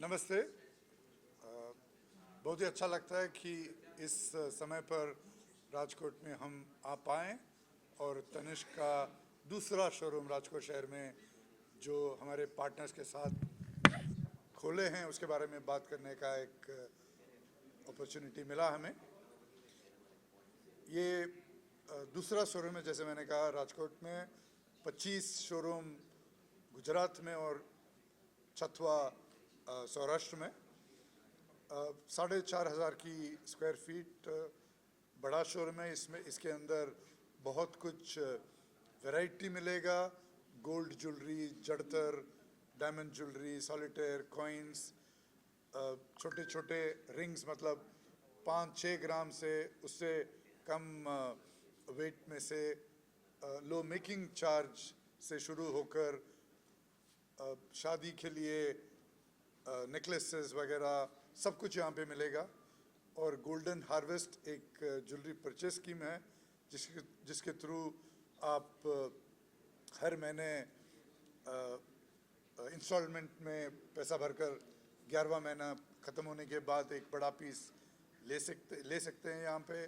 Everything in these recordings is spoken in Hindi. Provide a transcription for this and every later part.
नमस्ते। बहुत ही अच्छा लगता है कि इस समय पर राजकोट में हम आ पाएँ और तनिष्क का दूसरा शोरूम राजकोट शहर में जो हमारे पार्टनर्स के साथ खोले हैं उसके बारे में बात करने का एक अपॉर्चुनिटी मिला हमें। ये दूसरा शोरूम है जैसे मैंने कहा राजकोट में 25 शोरूम गुजरात में और छठवा अ, सौराष्ट्र में। साढ़े चार हज़ार की स्क्वायर फीट बड़ा शोर में इसमें, इसके अंदर बहुत कुछ वैरायटी मिलेगा। गोल्ड ज्वेलरी जड़तर डायमंड ज्वेलरी सॉलिटेयर कॉइन्स छोटे छोटे रिंग्स मतलब पाँच छः ग्राम से, उससे कम वेट में से लो मेकिंग चार्ज से शुरू होकर शादी के लिए नेकलेसेस वगैरह सब कुछ यहाँ पे मिलेगा। और गोल्डन हार्वेस्ट एक ज्वेलरी परचेज स्कीम है, जिसके जिसके थ्रू आप हर महीने इंस्टॉलमेंट में पैसा भरकर ग्यारहवा महीना ख़त्म होने के बाद एक बड़ा पीस ले सकते ले सकते हैं यहाँ पे।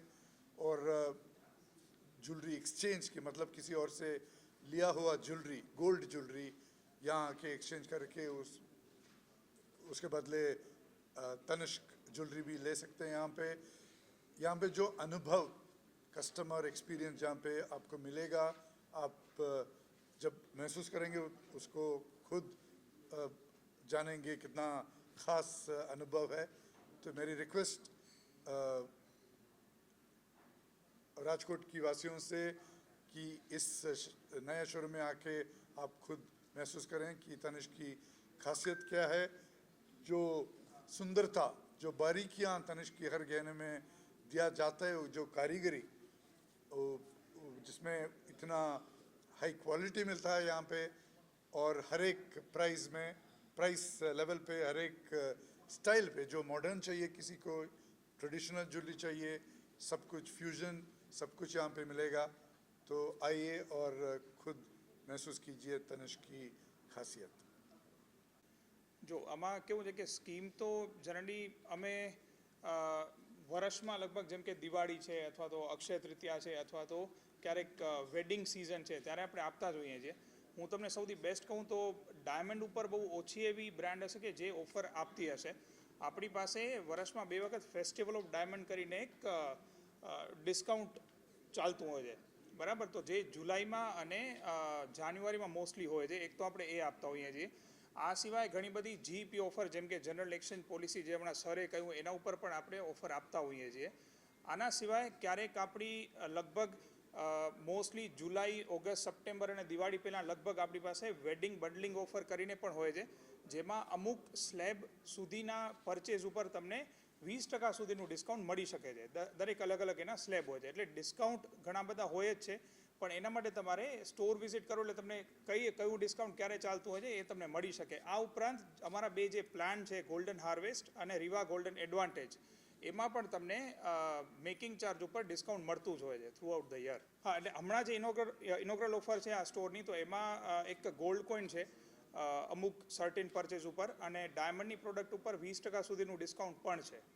और ज्वेलरी एक्सचेंज की मतलब किसी और से लिया हुआ ज्वेलरी गोल्ड ज्वेलरी यहाँ आके एक्सचेंज करके उस उसके बदले तनिष्क ज्वेलरी भी ले सकते हैं यहाँ पे। यहाँ पे जो अनुभव कस्टमर एक्सपीरियंस जहाँ पे आपको मिलेगा, आप जब महसूस करेंगे, उसको खुद जानेंगे कितना ख़ास अनुभव है। तो मेरी रिक्वेस्ट राजकोट की वासियों से कि इस नए शोरूम में आके आप खुद महसूस करें कि तनिष्क की खासियत क्या है। जो सुंदरता जो बारीकियाँ तनिष्क की हर गहने में दिया जाता है जो कारीगरी जिसमें इतना हाई क्वालिटी मिलता है यहाँ पे, और हर एक प्राइस में प्राइस लेवल पे, हर एक स्टाइल पे जो मॉडर्न चाहिए, किसी को ट्रेडिशनल ज्वेलरी चाहिए, सब कुछ फ्यूजन सब कुछ यहाँ पे मिलेगा। तो आइए और खुद महसूस कीजिए तनिष्क की खासियत। જો આમાં કેવું છે કે સ્કીમ તો જનરલી અમે વર્ષમાં લગભગ જેમ કે દિવાળી છે અથવા તો અક્ષય તૃતીયા છે અથવા તો ક્યારેક વેડિંગ સિઝન છે ત્યારે આપણે આપતા જ હોઈએ છીએ. હું તમને સૌથી બેસ્ટ કહું તો ડાયમંડ ઉપર બહુ ઓછી એવી બ્રાન્ડ હશે કે જે ઓફર આપતી હશે. આપણી પાસે વર્ષમાં બે વખત ફેસ્ટિવલ ઓફ ડાયમંડ કરીને એક ડિસ્કાઉન્ટ ચાલતું હોય છે. બરાબર? તો જે જુલાઈમાં અને જાન્યુઆરીમાં મોસ્ટલી હોય છે. એક તો આપણે એ આપતા હોઈએ છીએ. આ સિવાય ઘણી બધી જીપી ઓફર જેમ કે જનરલ એક્સચેન્જ પોલિસી જે હમણાં સરે કહ્યું, એના ઉપર પણ આપણે ઓફર આપતા હોઈએ છીએ. આના સિવાય ક્યારેક આપણી લગભગ મોસ્ટલી જુલાઈ ઓગસ્ટ સપ્ટેમ્બર અને દિવાળી પહેલાં લગભગ આપણી પાસે વેડિંગ બંડલિંગ ઓફર કરીને પણ હોય છે, જેમાં અમુક સ્લેબ સુધીના પરચેઝ ઉપર તમને વીસ ટકા સુધીનું ડિસ્કાઉન્ટ મળી શકે છે. દરેક અલગ અલગ એના સ્લેબ હોય છે. એટલે ડિસ્કાઉન્ટ ઘણા બધા હોય જ છે. પણ એના માટે તમારે સ્ટોર વિઝિટ કરો એટલે તમને કઈ કયું ડિસ્કાઉન્ટ ક્યારે ચાલતું હોય છે એ તમને મળી શકે. આ ઉપરાંત અમારા બે જે પ્લાન છે ગોલ્ડન હાર્વેસ્ટ અને રીવા ગોલ્ડન એડવાન્ટેજ એમાં પણ તમને મેકિંગ ચાર્જ ઉપર ડિસ્કાઉન્ટ મળતું જ હોય છે થ્રુ આઉટ ધ યર હા, એટલે હમણાં જે ઇનોગ્રલ ઇનોગ્રલ ઓફર છે આ સ્ટોરની તો એમાં એક ગોલ્ડ કોઈન છે અમુક સર્ટેન પરચેઝ ઉપર અને ડાયમંડની પ્રોડક્ટ ઉપર વીસ ટકા સુધીનું ડિસ્કાઉન્ટ પણ છે.